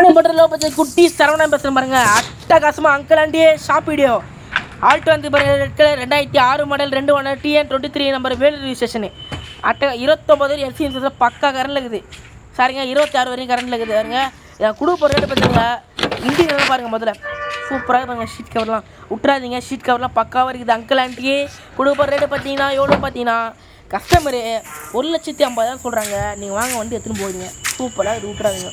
நானும் low budget குட்டி சரவணன் பேசுகிறேன் பாருங்க. அட்டகாசமாக uncle aunty shop video Alto வந்து பாருங்க ரெட் கலர் ரெண்டாயிரத்தி ஆறு மாடல் ரெண்டு ஒன்று TN twenty three number Vellore registration அட்ட இருபத்தொம்பது எல்சிஎன்சி பக்கா கரண்ட் இருக்குது. சரிங்க இருபத்தாறு வரையும் கரண்ட் இருக்குது பாருங்க. இதை கொடுப்ப ரேட்டு பார்த்துங்க இன்டீரியர் பாருங்க முதல்ல. சூப்பராக பாருங்க ஷீட் கவர்லாம் விட்றாதீங்க ஷீட் கவர்லாம் பக்காவாக இருக்குது அங்கிள் ஆண்டியே கொடுப்ப ரேட்டு பார்த்தீங்கன்னா எவ்வளோ பார்த்தீங்கன்னா கஸ்டமரு ஒரு லட்சத்தி ஐம்பதாயிரம் சொல்கிறாங்க நீங்கள் வாங்க வண்டி எடுத்துன்னு போவீங்க சூப்பராக இது விட்றாதீங்க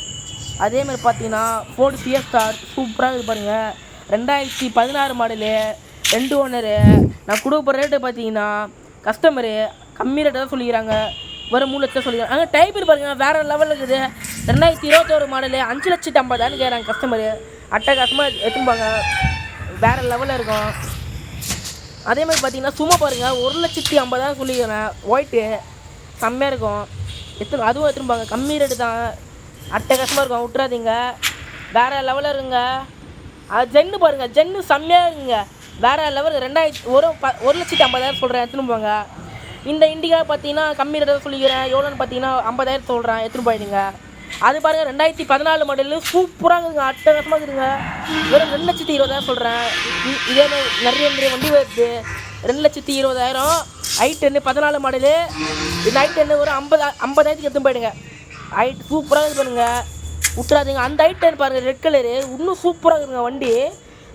அதேமாதிரி பார்த்தீங்கன்னா ஃபோர்டு சிஎஸ்ஆர் சூப்பராக இது பாருங்கள் ரெண்டாயிரத்தி பதினாறு மாடலு ரெண்டு ஓனரு. நான் கொடுக்குற ரேட்டு பார்த்தீங்கன்னா கஸ்டமரு கம்மி ரேட்டு தான் சொல்லிக்கிறாங்க. வெறும் மூணு லட்சம் சொல்லிக்கிறாங்க. அங்கே டைப்பர் பாருங்க. வேறு லெவலில் இருக்குது. ரெண்டாயிரத்தி இருபத்தோரு மாடலு அஞ்சு லட்சத்தி ஐம்பதாயிரம் கேட்குறாங்க கஸ்டமரு அட்டகாசமாக எடுத்துப்பாங்க. வேறு லெவலில் இருக்கும். அதே மாதிரி பார்த்தீங்கன்னா சும்மா பாருங்கள் ஒரு லட்சத்தி ஐம்பதாயிரம் சொல்லிக்கிறேன் ஒயிட்டு செம்மையாக இருக்கும். எத்தனை அதுவும் எடுத்துன்னு கம்மி ரேட்டு தான். அட்டகாசமாக இருக்கும் விட்றாதீங்க வேறு லெவலில் இருங்க. அது ஜென்னு பாருங்கள் ஜென்னு செம்மையாக இருக்குங்க. வேறு லெவல் ரெண்டாயிரத்தி ஒரு ப ஒரு லட்சத்தி ஐம்பதாயிரம் சொல்கிறேன் எடுத்துன்னு போங்க. இந்த இண்டிகா பார்த்தீங்கன்னா கம்மி ரேட்டாக சொல்லிக்கிறேன் எவ்வளோன்னு பார்த்தீங்கன்னா ஐம்பதாயிரம் சொல்கிறேன் எடுத்துன்னு போயிடுங்க. அது பாருங்கள் ரெண்டாயிரத்தி பதினாலு மாடலு சூப்பராக இருக்குங்க அட்டகாசமாக இருக்குதுங்க வெறும் ரெண்டு லட்சத்தி இருபதாயிரம் சொல்கிறேன் இதே நிறைய நிறைய வண்டி வருது. ரெண்டு லட்சத்தி இருபதாயிரம் ஐ டென்னு பதினாலு மாடலு இந்த ஐ டென்னு ஒரு ஐம்பது ஐம்பதாயிரத்துக்கு எடுத்துன்னு போயிடுங்க. ஹைட் சூப்பராக இது பண்ணுங்க. விட்றாதீங்க அந்த ஹைட் பாருங்கள் ரெட் கலரு இன்னும் சூப்பராக இருக்குங்க வண்டி.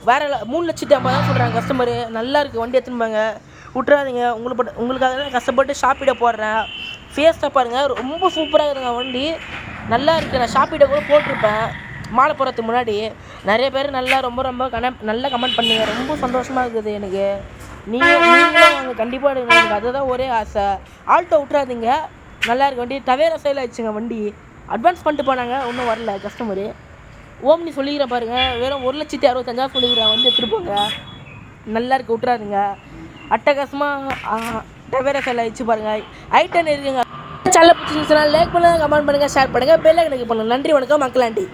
வேறு மூணு லட்சத்தி ஐம்பதாயிரம் சொல்கிறாங்க கஸ்டமரு நல்லா இருக்குது வண்டி எடுத்துன்னு போங்க. விட்றாதீங்க உங்களுக்கு உங்களுக்காக தான் கஷ்டப்பட்டு ஷாப்பிட போடுறேன். ஃபேஸை பாருங்கள் ரொம்ப சூப்பராக இருக்குங்க வண்டி. நல்லா இருக்குது நான் ஷாப்பிட கூட போட்டிருப்பேன். மாலை போகிறதுக்கு முன்னாடி. நிறைய பேர் நல்லா ரொம்ப ரொம்ப கன நல்லா கமெண்ட் பண்ணீங்க. ரொம்ப சந்தோஷமாக இருக்குது எனக்கு. நீங்கள் நீங்களும் வாங்க கண்டிப்பாக எனக்கு அதுதான் ஒரே ஆசை. ஆல்ட்டோ விட்றாதீங்க நல்லா இருக்க. வண்டி டவேரா சைடில் ஆயிடுச்சுங்க வண்டி. அட்வான்ஸ் பண்ணிட்டு போனாங்க. ஒன்றும் வரல கஸ்டமரு ஓம்னி சொல்லிக்கிறேன் பாருங்க. வெறும் ஒரு லட்சத்தி அறுபத்தஞ்சாயிரம் சொல்லிக்கிறேன். வந்து எடுத்துகிட்டு போங்க. நல்லா இருக்க. விட்றாருங்க அட்டகாசமாக டவேரா சைடில் ஆயிடுச்சு பாருங்க. ஐட்டன் இருக்குங்க. சேனல் பிடிச்சிருந்துச்சுன்னா லைக் பண்ணுங்கள் கமெண்ட் பண்ணுங்கள் ஷேர் பண்ணுங்கள் பெல் ஐக்கனுக்கு பண்ணுங்க நன்றி வணக்கம் மக்களாண்டி.